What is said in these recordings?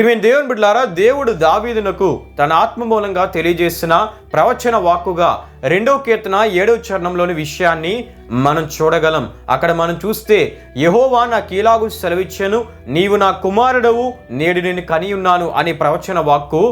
ప్రియమైన దేవుని బిడ్డలారా దేవుడు దావీదునకు తన ఆత్మ మూలంగా తెలియజేసిన ప్రవచన వాక్కుగా రెండవ కీర్తన ఏడవ చరణంలోని విషయాన్ని మనం చూడగలం. అక్కడ మనం చూస్తే యహోవా నాకు ఇలాగు సెలవిచ్చాను నీవు నా కుమారుడవు నేడు నేను కని ఉన్నాను అనే ప్రవచన వాక్కు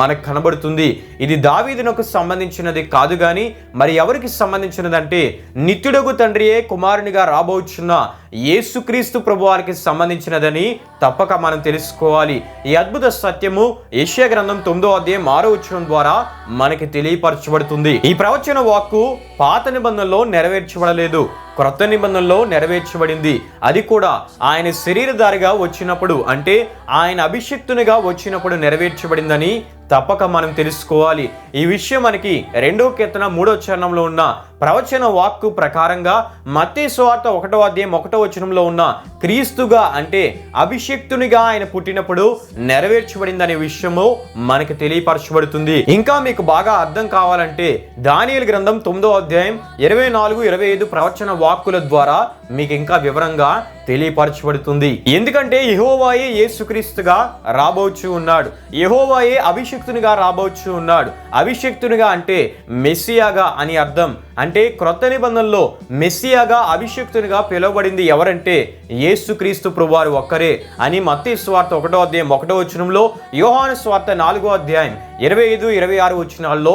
మనకు కనబడుతుంది. ఇది దావీదునకు సంబంధించినది కాదు కానీ మరి ఎవరికి సంబంధించినదంటే నిత్యుడగు తండ్రియే కుమారునిగా రాబోచున్న యేసుక్రీస్తు ప్రభు వారికి సంబంధించినదని తప్పక మనం తెలుసుకోవాలి. ఈ అద్భుత సత్యము యశ్యా గ్రంథం తొమ్మిదో అధ్యాయం ఆరో ద్వారా మనకి తెలియపరచబడుతుంది. ఈ ప్రవచన వాక్కు పాత నిబంధనలో నెరవేర్చబడలేదు. క్రొత్త నిబంధనలో నెరవేర్చబడింది. అది కూడా ఆయన శరీరధారిగా వచ్చినప్పుడు అంటే ఆయన అభిషక్తునిగా వచ్చినప్పుడు నెరవేర్చబడిందని తప్పక మనం తెలుసుకోవాలి. ఈ విషయం మనకి రెండో కీర్తన మూడో చరణంలో ఉన్న ప్రవచన వాక్కు ప్రకారంగా మత్తే స్వార్థ ఒకటో అధ్యాయం ఒకటో వచనంలో ఉన్న క్రీస్తుగా అంటే అభిషక్తునిగా ఆయన పుట్టినప్పుడు నెరవేర్చబడిందనే విషయము మనకి తెలియపరచబడుతుంది. ఇంకా మీకు బాగా అర్థం కావాలంటే దానియల్ గ్రంథం తొమ్మిదో అధ్యాయం ఇరవై నాలుగు ఇరవై ఐదు ప్రవచన వాక్కుల ద్వారా మీకు ఇంకా వివరంగా తెలియపరచబడుతుంది. ఎందుకంటే యహోవాయే యేసుక్రీస్తుగా రాబోచ్చు ఉన్నాడు. యహోవాయే అభిషక్తునిగా రాబోచ్చు ఉన్నాడు. అభిషక్తునిగా అంటే మెస్సియాగా అని అర్థం. అంటే క్రొత్త నిబంధనలో మెస్సియాగా అభిషక్తునిగా పిలువబడింది ఎవరంటే యేసుక్రీస్తు ప్రభువారు ఒక్కరే అని మత్తి స్వార్థ ఒకటో అధ్యాయం ఒకటో వచనంలో యోహాను స్వార్థ నాలుగో అధ్యాయం ఇరవై ఐదు ఇరవై ఆరు వచ్చినాల్లో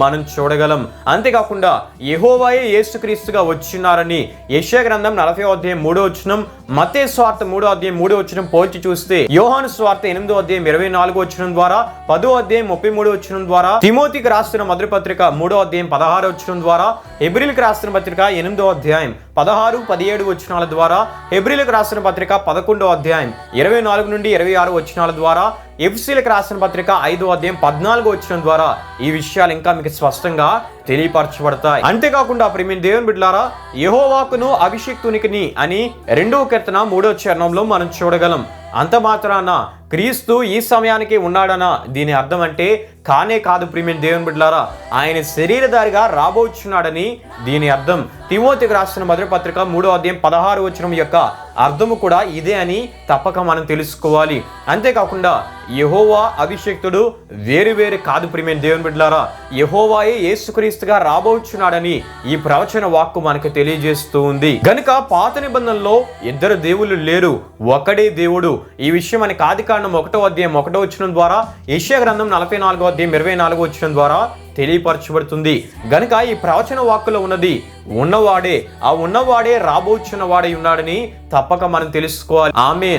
మనం చూడగలం. అంతేకాకుండా యహోవాయే యేసుక్రీస్తుగా వచ్చినారని యశా గ్రంథం నలభై అధ్యాయం మూడో వచనం మతే స్వార్థ మూడో అధ్యాయం మూడో వచనం పోల్చి చూస్తే యోహాను స్వార్థ ఎనిమిదో అధ్యాయం ఇరవై నాలుగో వచనం ద్వారా పదో అధ్యాయం ముప్పై మూడు వచనం ద్వారా తిమోతికి రాస్తున్న మొదటి పత్రిక మూడో అధ్యాయం పదహారు వచనం ద్వారా ఎబ్రిల్కి రాస్తున్న పత్రిక ఎనిమిదో అధ్యాయం పదహారు పదిహేడు వచనాల ద్వారా హెబ్రిల్కి రాసిన పత్రిక పదకొండో అధ్యాయం ఇరవై నాలుగు నుండి ఇరవై ఆరు వచనాల ద్వారా ఎఫ్సీలకు రాసిన పత్రిక ఐదో అధ్యాయం పద్నాలుగు వచ్చిన ద్వారా ఈ విషయాలు ఇంకా మీకు స్పష్టంగా తెలియపరచబడతాయి. అంతేకాకుండా ప్రేమిన్ దేవుని బిడ్లారా యహోవాకును అభిషేక్తునికిని అని రెండవ కీర్తన మూడో చరణంలో మనం చూడగలం. అంత మాత్రాన క్రీస్తు ఈ సమయానికి ఉన్నాడనా? దీని అర్థం అంటే కానే కాదు ప్రియమైన దేవుని బిడ్డలారా ఆయన శరీరధారిగా రాబోచున్నాడని దీని అర్థం. తిమోతికి రాసిన మొదటి పత్రిక మూడో అధ్యాయం పదహారు వచనం యొక్క అర్థము కూడా ఇదే అని తప్పక మనం తెలుసుకోవాలి. అంతేకాకుండా యహోవా అభిషేక్తుడు వేరు వేరు కాదు ప్రియమైన దేవుని బిడ్డలారా యహోవాయే యేసుక్రీస్తుగా రాబోచున్నాడని ఈ ప్రవచన వాక్కు మనకు తెలియజేస్తూ ఉంది. గనుక పాత నిబంధనలో ఇద్దరు దేవుళ్ళు లేరు ఒకడే దేవుడు ఈ విషయం అని కాది కాండం ఒకటో అధ్యాయం ఒకటో వచ్చిన ద్వారా ఏషియా గ్రంథం నలభై నాలుగో అధ్యాయం ఇరవై నాలుగో వచ్చిన ద్వారా తెలియపరచబడుతుంది. గనుక ఈ ప్రవచన వాక్కులో ఉన్నది ఉన్నవాడే ఆ ఉన్నవాడే రాబోచున్న వాడే ఉన్నాడని తప్పక మనం తెలుసుకోవాలి. ఆమెన్.